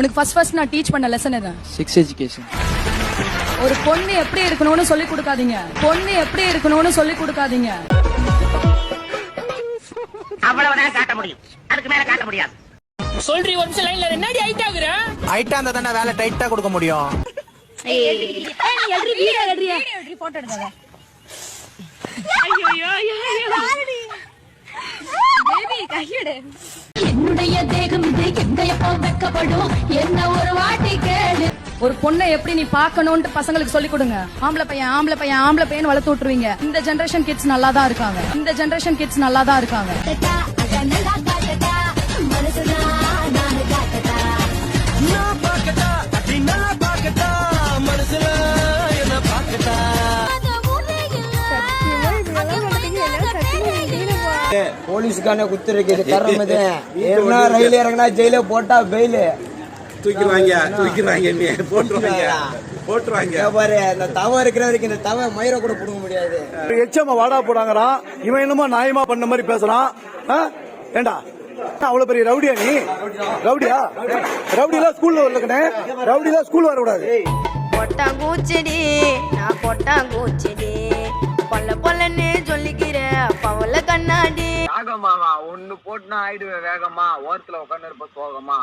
உனக்கு first first நான் teach பண்ண லெசன் எது? செக்ஸ் எஜுகேஷன் ஒரு பொண்ணு எப்படி இருக்கணும்னு சொல்லி கொடுக்காதீங்க. பொண்ணு எப்படி இருக்கணும்னு சொல்லி கொடுக்காதீங்க. அவ்வளவுதான் காட்ட முடியும். அதுக்கு மேல காட்ட முடியாது. சொல்றி ஒரு நிமிஷம் லைன்ல என்னடி ஹைட் ஆகுற ஹைட்டா இருந்தா தானே வேலை டைட்டா கொடுக்க முடியும். என்னுடைய தேகம் இது எங்க எப்போ வெக்கப்படும்? என்ன ஒரு வாட்டி கேளு. ஒரு பொண்ணை எப்படி நீ பார்க்கணும்னு பசங்களுக்கு சொல்லி கொடுங்க. ஆம்பளை பையன் ஆம்பளை பையன் ஆம்பளை பையன் வளர்த்து விட்டுருவீங்க. இந்த ஜெனரேஷன் கிட்ஸ் நல்லா தான் இருக்காங்க. இந்த ஜெனரேஷன் கிட்ஸ் நல்லா தான் இருக்காங்க போலீஸ்கான குத்துருக்கு இது கரம் இது ஏன்னா ரயில் இறங்கினா ஜெயில போட்டா பெயிலு தூக்கிடுவாங்க தூக்கிடுவாங்க போட்டுருவாங்க போட்டுருவாங்க. பாரு இந்த தவம் இருக்கிற வரைக்கும் இந்த தவ மயிரை கூட புடுங்க முடியாது. எச்சம்மா வாடா போடாங்கறான் இவன் என்னமோ நியாயமா பண்ண மாதிரி பேசுறான். ஆ? ஏண்டா? அவ்வளவு பெரிய ரவுடியா நீ? ரவுடியா? ரவுடிலாம் ஸ்கூல்ல வரலக்கனே ரவுடிலாம் ஸ்கூல் வரக்கூடாது. கொட்டாங்கூச்செடி நான் கொட்டாங்கூச்செடி பொல்ல பொல்லன்னு சொல்லிக்கிறேன் பவல கண்ணாடி ஆமாமா ஒண்ணு போட்டுனா ஆயிடுவேன் வேகமா. ஓரத்துல உட்காந்து இருப்ப சோகமா.